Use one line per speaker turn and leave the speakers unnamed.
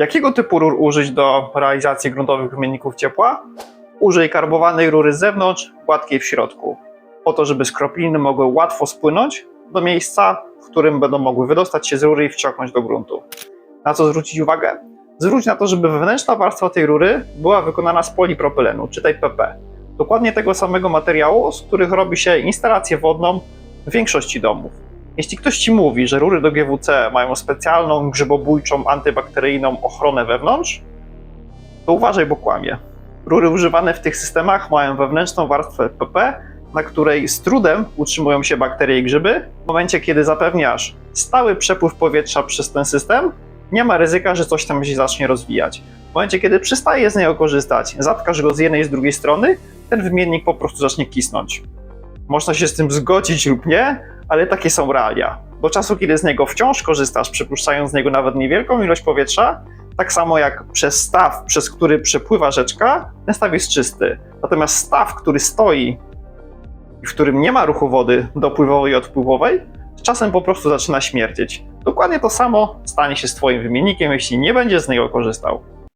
Jakiego typu rur użyć do realizacji gruntowych wymienników ciepła? Użyj karbowanej rury z zewnątrz, gładkiej w środku, po to, żeby skropliny mogły łatwo spłynąć do miejsca, w którym będą mogły wydostać się z rury i wciągnąć do gruntu. Na co zwrócić uwagę? Zwróć na to, żeby wewnętrzna warstwa tej rury była wykonana z polipropylenu, czytaj PP. Dokładnie tego samego materiału, z których robi się instalację wodną w większości domów. Jeśli ktoś Ci mówi, że rury do GWC mają specjalną grzybobójczą, antybakteryjną ochronę wewnątrz, to uważaj, bo kłamie. Rury używane w tych systemach mają wewnętrzną warstwę PP, na której z trudem utrzymują się bakterie i grzyby. W momencie, kiedy zapewniasz stały przepływ powietrza przez ten system, nie ma ryzyka, że coś tam się zacznie rozwijać. W momencie, kiedy przestaje z niego korzystać, zatkasz go z jednej i z drugiej strony, ten wymiennik po prostu zacznie kisnąć. Można się z tym zgodzić lub nie, ale takie są realia. Do czasu, kiedy z niego wciąż korzystasz, przypuszczając z niego nawet niewielką ilość powietrza, tak samo jak przez staw, przez który przepływa rzeczka, ten staw jest czysty. Natomiast staw, który stoi i w którym nie ma ruchu wody dopływowej i odpływowej, z czasem po prostu zaczyna śmierdzieć. Dokładnie to samo stanie się z Twoim wymiennikiem, jeśli nie będziesz z niego korzystał.